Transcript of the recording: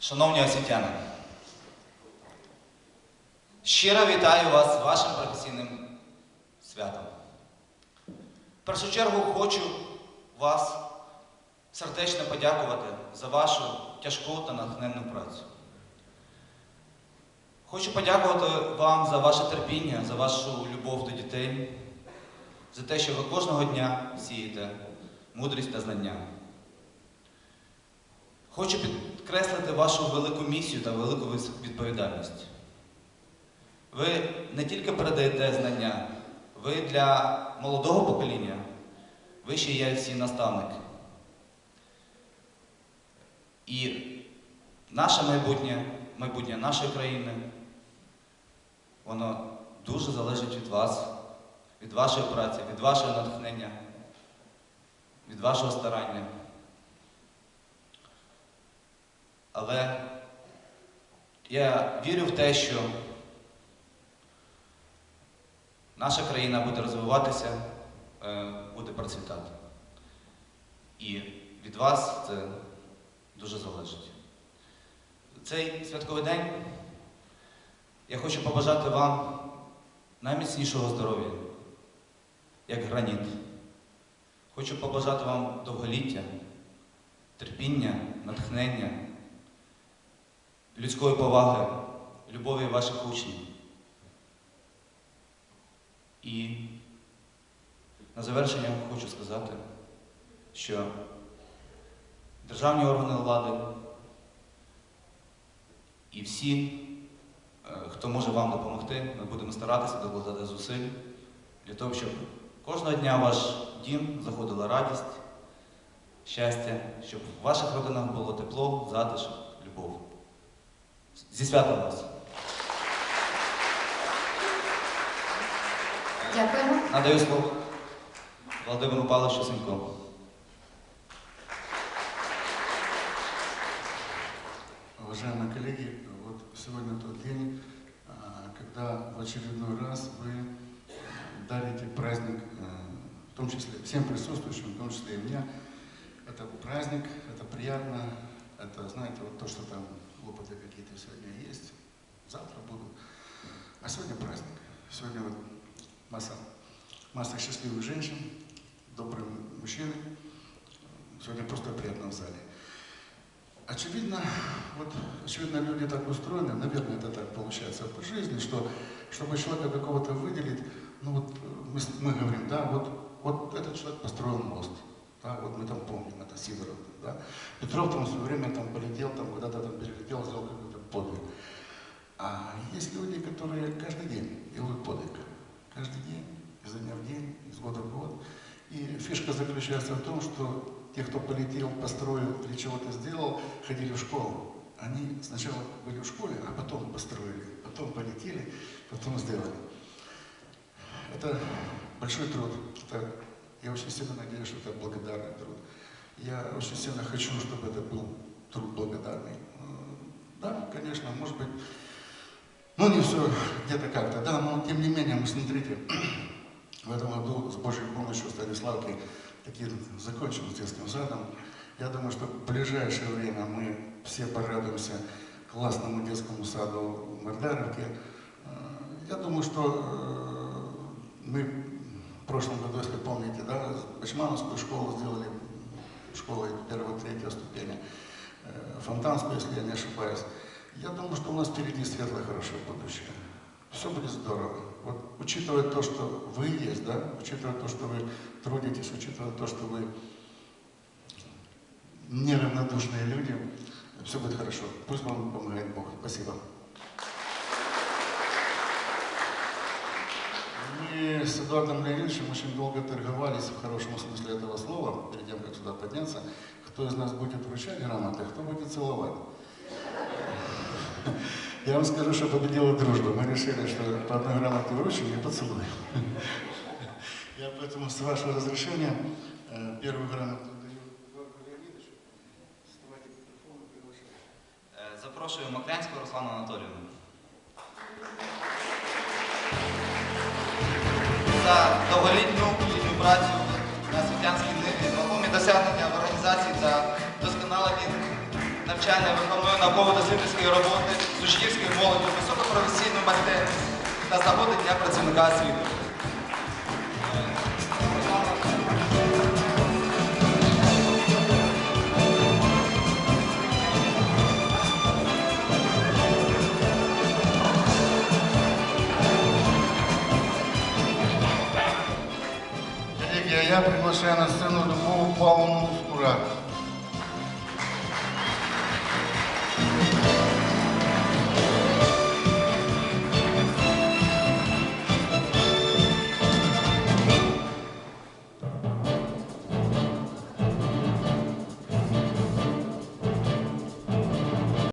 Шановні освітяни, щиро вітаю вас з вашим професійним святом. В першу чергу хочу вас сердечно подякувати за вашу тяжку та натхненну працю. Хочу подякувати вам за ваше терпіння, за вашу любов до дітей, за те, що ви кожного дня сієте мудрість та знання. Хочу підкреслити вашу велику місію та велику відповідальність. Ви не тільки передаєте знання, ви для молодого покоління, ви ще є всі наставники. І наше майбутнє, майбутнє нашої країни, воно дуже залежить від вас, від вашої праці, від вашого натхнення, від вашого старання. Але я вірю в те, що наша країна буде розвиватися, е, буде процвітати. І від вас це дуже залежить. Цей святковий день я хочу побажати вам найміцнішого здоров'я, як граніт. Хочу побажати вам довголіття, терпіння, натхнення, людської поваги, любові ваших учнів. І на завершення хочу сказати, що державні органи влади і всі, е, хто може вам допомогти, ми будемо старатися докладати зусиль для того, щоб кожного дня в ваш дім заходила радість, щастя, щоб в ваших родинах було тепло, затишок, любов. Зі святом вас! Дякуємо. Надаю слово Володимиру Павловичу Сенько. Уважаемые коллеги, вот сегодня тот день, а, когда в очередной раз вы дарите праздник, э, в том числе всем присутствующим, в том числе и мне. Это праздник, это приятно, это, знаете, вот то, что там хлопоты какие-то сегодня есть, завтра будут. А сегодня праздник. Сегодня вот масса, масса счастливых женщин, добрые мужчины. Сегодня просто приятно в зале. Очевидно, вот, очевидно, люди так устроены, наверное, это так получается по жизни, что чтобы человека какого-то выделить, ну вот э, мы, мы говорим, да, вот, вот этот человек построил мост, да, вот мы там помним, это Сидоров, да. Петров там в свое время там полетел, там куда-то там перелетел, сделал какой-то подвиг. А есть люди, которые каждый день делают подвиг. Каждый день, изо дня в день, из года в год. И фишка заключается в том, что те, кто полетел, построил или чего-то сделал, ходили в школу. Они сначала были в школе, а потом построили, потом полетели, потом сделали. Это большой труд. Это, я очень сильно надеюсь, что это благодарный труд. Я очень сильно хочу, чтобы это был труд благодарный. Да, конечно, может быть, ну не все где-то как-то, да, но тем не менее, мы смотрите, в этом году с Божьей помощью Станиславки таки закончил с детским садом. Я думаю, что в ближайшее время мы все порадуемся классному детскому саду в Мордаровке. Э, Я думаю, что э, мы в прошлом году, если помните, да, Бачмановскую школу сделали школой первой, третьей ступени, э, Фонтанскую, если я не ошибаюсь. Я думаю, что у нас впереди светлое, хорошее будущее. Все будет здорово. Вот учитывая то, что вы есть, да, учитывая то, что вы трудитесь, учитывая то, что вы неравнодушные люди, все будет хорошо. Пусть вам помогает Бог. Спасибо. Мы с Эдуардом Леонидовичем очень долго торговались в хорошем смысле этого слова, перед тем, как сюда подняться, кто из нас будет вручать грамоты, кто будет целовать. Я вам скажу, что победила дружба. Мы решили, что по одной грамоте вручим и поцелуем. Я поэтому, с вашего разрешения, э, первую грамоту даю Эдуарду Леонидовичу. Е, Запрошую Маклянського Руслану Анатолійовну. За довголітню плідну працю на світянській ниві, вагомі досягнення в організації та досконалення навчання виховної науково-дослідницької роботи з учнівською молоддю, високопрофесійну майстерність та з нагоди Дня працівника освіти. приглашена сына до полупълно скора.